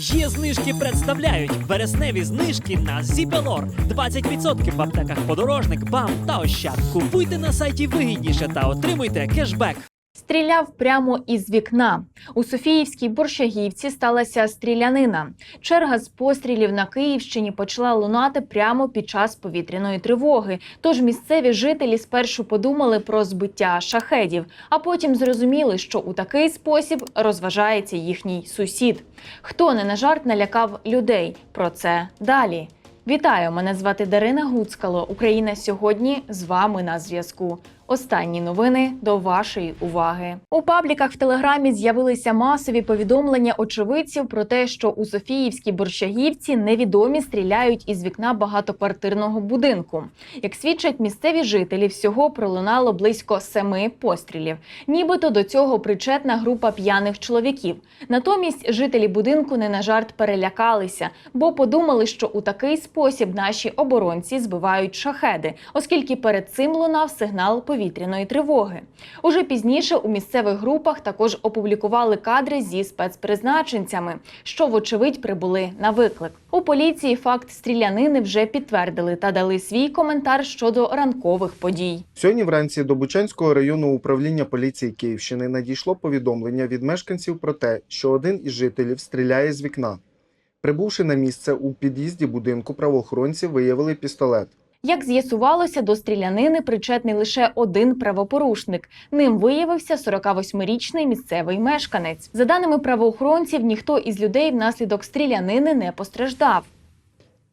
Є знижки представляють вересневі знижки на Зібелор. 20% в аптеках подорожник, бам та ощад. Купуйте на сайті вигідніше та отримуйте кешбек. Стріляв прямо із вікна. У Софіївській Борщагівці сталася стрілянина. Черга з пострілів на Київщині почала лунати прямо під час повітряної тривоги. Тож місцеві жителі спершу подумали про збиття шахедів, а потім зрозуміли, що у такий спосіб розважається їхній сусід. Хто не на жарт налякав людей? Про це далі. Вітаю! Мене звати Дарина Гуцкало. Україна сьогодні з вами на зв'язку. Останні новини до вашої уваги. У пабліках в телеграмі з'явилися масові повідомлення очевидців про те, що у Софіївській борщагівці невідомі стріляють із вікна багатоквартирного будинку. Як свідчать місцеві жителі, всього пролунало близько семи пострілів. Нібито до цього причетна група п'яних чоловіків. Натомість жителі будинку не на жарт перелякалися, бо подумали, що у такий спосіб наші оборонці збивають шахеди, оскільки перед цим лунав сигнал повітряної тривоги. Уже пізніше у місцевих групах також опублікували кадри зі спецпризначенцями, що вочевидь прибули на виклик. У поліції факт стрілянини вже підтвердили та дали свій коментар щодо ранкових подій. Сьогодні вранці до Бучанського районного управління поліції Київщини надійшло повідомлення від мешканців про те, що один із жителів стріляє з вікна. Прибувши на місце у під'їзді будинку, правоохоронці виявили пістолет. Як з'ясувалося, до стрілянини причетний лише один правопорушник. Ним виявився 48-річний місцевий мешканець. За даними правоохоронців, ніхто із людей внаслідок стрілянини не постраждав.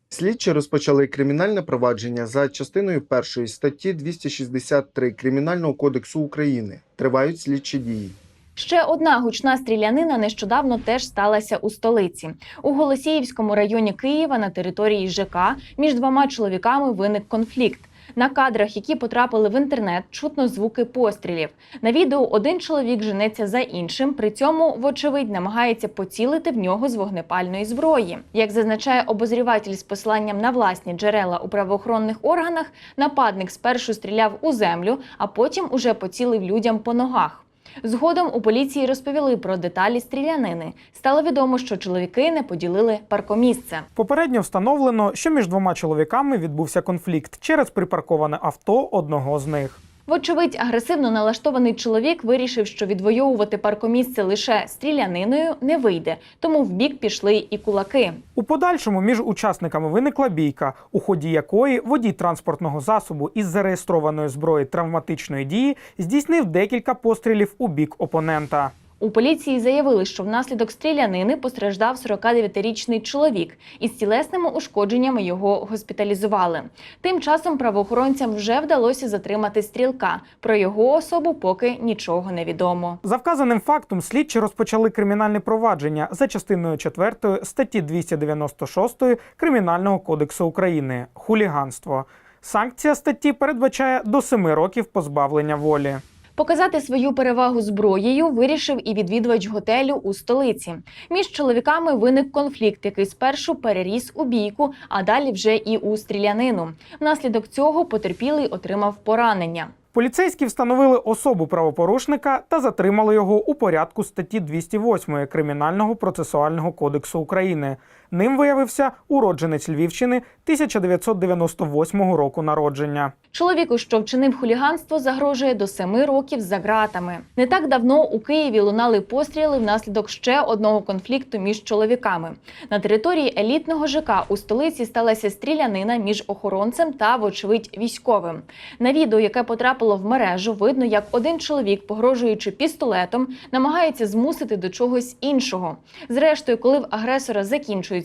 Слідчі розпочали кримінальне провадження за частиною першої статті 263 Кримінального кодексу України. Тривають слідчі дії. Ще одна гучна стрілянина нещодавно теж сталася у столиці. У Голосіївському районі Києва на території ЖК між двома чоловіками виник конфлікт. На кадрах, які потрапили в інтернет, чутно звуки пострілів. На відео один чоловік женеться за іншим, при цьому, вочевидь, намагається поцілити в нього з вогнепальної зброї. Як зазначає обозріватель з посиланням на власні джерела у правоохоронних органах, нападник спершу стріляв у землю, а потім уже поцілив людям по ногах. Згодом у поліції розповіли про деталі стрілянини. Стало відомо, що чоловіки не поділили паркомісце. Попередньо встановлено, що між двома чоловіками відбувся конфлікт через припарковане авто одного з них. Вочевидь, агресивно налаштований чоловік вирішив, що відвоювати паркомісце лише стріляниною не вийде, тому в бік пішли і кулаки. У подальшому між учасниками виникла бійка, у ході якої водій транспортного засобу із зареєстрованої зброї травматичної дії здійснив декілька пострілів у бік опонента. У поліції заявили, що внаслідок стрілянини постраждав 49-річний чоловік. Із тілесними ушкодженнями його госпіталізували. Тим часом правоохоронцям вже вдалося затримати стрілка. Про його особу поки нічого не відомо. За вказаним фактом слідчі розпочали кримінальне провадження за частиною 4 статті 296 Кримінального кодексу України хуліганство. Санкція статті передбачає до 7 років позбавлення волі. Показати свою перевагу зброєю вирішив і відвідувач готелю у столиці. Між чоловіками виник конфлікт, який спершу переріс у бійку, а далі вже і у стрілянину. Внаслідок цього потерпілий отримав поранення. Поліцейські встановили особу правопорушника та затримали його у порядку статті 208 Кримінального процесуального кодексу України. Ним виявився уродженець Львівщини 1998 року народження. Чоловіку, що вчинив хуліганство, загрожує до семи років за ґратами. Не так давно у Києві лунали постріли внаслідок ще одного конфлікту між чоловіками. На території елітного ЖК у столиці сталася стрілянина між охоронцем та, вочевидь, військовим. На відео, яке потрапило в мережу, видно, як один чоловік, погрожуючи пістолетом, намагається змусити до чогось іншого. Зрештою, коли в агресора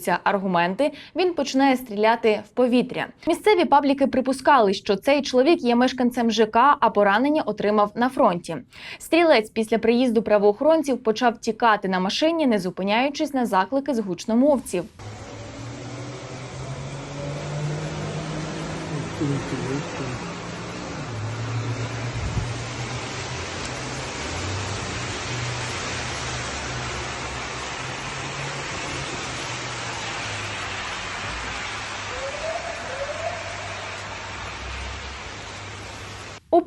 закінчуються аргументи, він починає стріляти в повітря. Місцеві пабліки припускали, що цей чоловік є мешканцем ЖК, а поранення отримав на фронті. Стрілець після приїзду правоохоронців почав тікати на машині, не зупиняючись на заклики з гучномовців. У У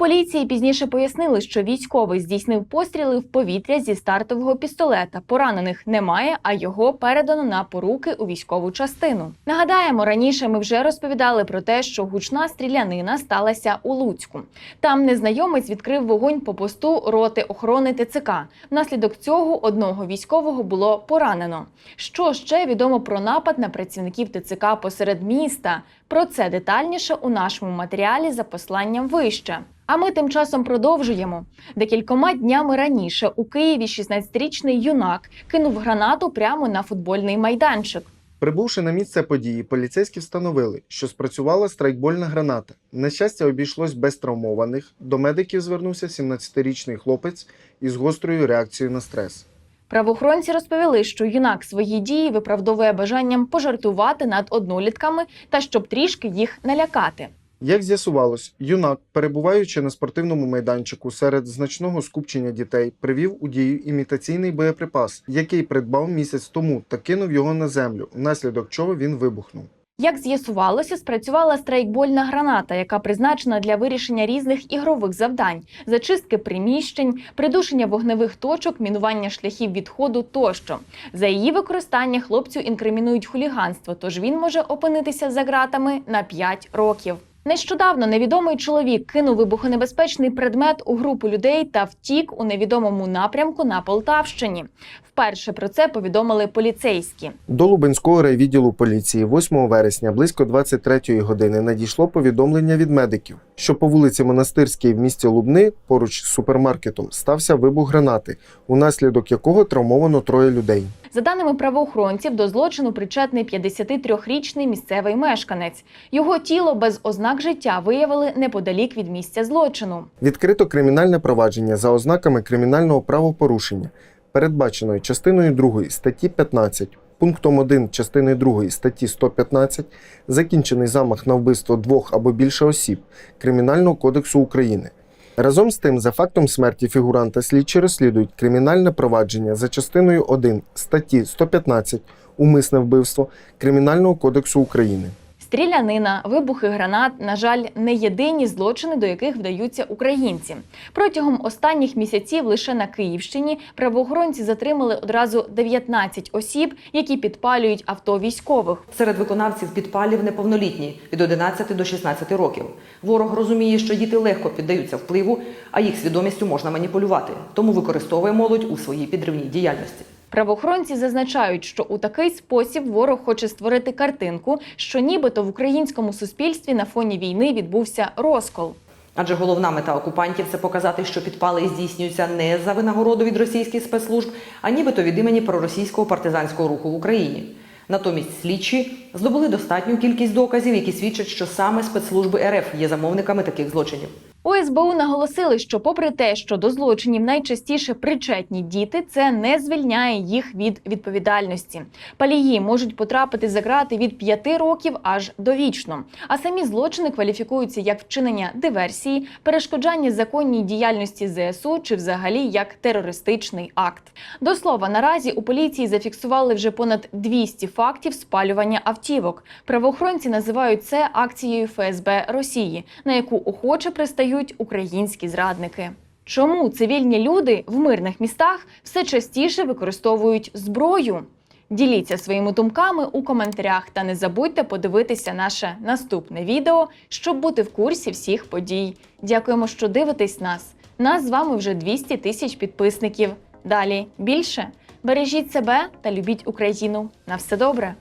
поліції пізніше пояснили, що військовий здійснив постріли в повітря зі стартового пістолета. Поранених немає, а його передано на поруки у військову частину. Нагадаємо, раніше ми вже розповідали про те, що гучна стрілянина сталася у Луцьку. Там незнайомець відкрив вогонь по посту роти охорони ТЦК. Внаслідок цього одного військового було поранено. Що ще відомо про напад на працівників ТЦК посеред міста? Про це детальніше у нашому матеріалі за посланням вище. А ми тим часом продовжуємо. Декількома днями раніше у Києві 16-річний юнак кинув гранату прямо на футбольний майданчик. Прибувши на місце події, поліцейські встановили, що спрацювала страйкбольна граната. На щастя, обійшлось без травмованих. До медиків звернувся 17-річний хлопець із гострою реакцією на стрес. Правоохоронці розповіли, що юнак свої дії виправдовує бажанням пожартувати над однолітками та щоб трішки їх налякати. Як з'ясувалось, юнак, перебуваючи на спортивному майданчику серед значного скупчення дітей, привів у дію імітаційний боєприпас, який придбав місяць тому та кинув його на землю, внаслідок чого він вибухнув. Як з'ясувалося, спрацювала страйкбольна граната, яка призначена для вирішення різних ігрових завдань: зачистки приміщень, придушення вогневих точок, мінування шляхів відходу тощо. За її використання хлопцю інкримінують хуліганство, тож він може опинитися за ґратами на 5 років. Нещодавно невідомий чоловік кинув вибухонебезпечний предмет у групу людей та втік у невідомому напрямку на Полтавщині. Вперше про це повідомили поліцейські. До Лубенського райвідділу поліції 8 вересня близько 23 години надійшло повідомлення від медиків, що по вулиці Монастирській в місті Лубни, поруч з супермаркетом, стався вибух гранати, унаслідок якого травмовано троє людей. За даними правоохоронців, до злочину причетний 53-річний місцевий мешканець. Його тіло без ознак життя виявили неподалік від місця злочину. Відкрито кримінальне провадження за ознаками кримінального правопорушення, передбаченої частиною 2 статті 15, пунктом 1 частини 2 статті 115, закінчений замах на вбивство двох або більше осіб Кримінального кодексу України. Разом з тим, за фактом смерті фігуранта слідчі розслідують кримінальне провадження за частиною 1 статті 115 умисне вбивство Кримінального кодексу України. Стрілянина, вибухи гранат, на жаль, не єдині злочини, до яких вдаються українці. Протягом останніх місяців лише на Київщині правоохоронці затримали одразу 19 осіб, які підпалюють авто військових. Серед виконавців підпалів неповнолітні від 11 до 16 років. Ворог розуміє, що діти легко піддаються впливу, а їх свідомістю можна маніпулювати, тому використовує молодь у своїй підривній діяльності. Правоохоронці зазначають, що у такий спосіб ворог хоче створити картинку, що нібито в українському суспільстві на фоні війни відбувся розкол. Адже головна мета окупантів це показати, що підпали здійснюються не за винагороду від російських спецслужб, а нібито від імені проросійського партизанського руху в Україні. Натомість слідчі здобули достатню кількість доказів, які свідчать, що саме спецслужби РФ є замовниками таких злочинів. У СБУ наголосили, що, попри те, що до злочинів найчастіше причетні діти, це не звільняє їх від відповідальності. Палії можуть потрапити за ґрати від 5 років аж довічно. А самі злочини кваліфікуються як вчинення диверсії, перешкоджання законній діяльності ЗСУ чи взагалі як терористичний акт. До слова, наразі у поліції зафіксували вже понад 200 фактів спалювання автівок. Правоохоронці називають це акцією ФСБ Росії, на яку охоче пристають українські зрадники. Чому цивільні люди в мирних містах все частіше використовують зброю? Діліться своїми думками у коментарях та не забудьте подивитися наше наступне відео, щоб бути в курсі всіх подій. Дякуємо, що дивитесь нас. Нас з вами вже 200 тисяч підписників. Далі більше. Бережіть себе та любіть Україну. На все добре!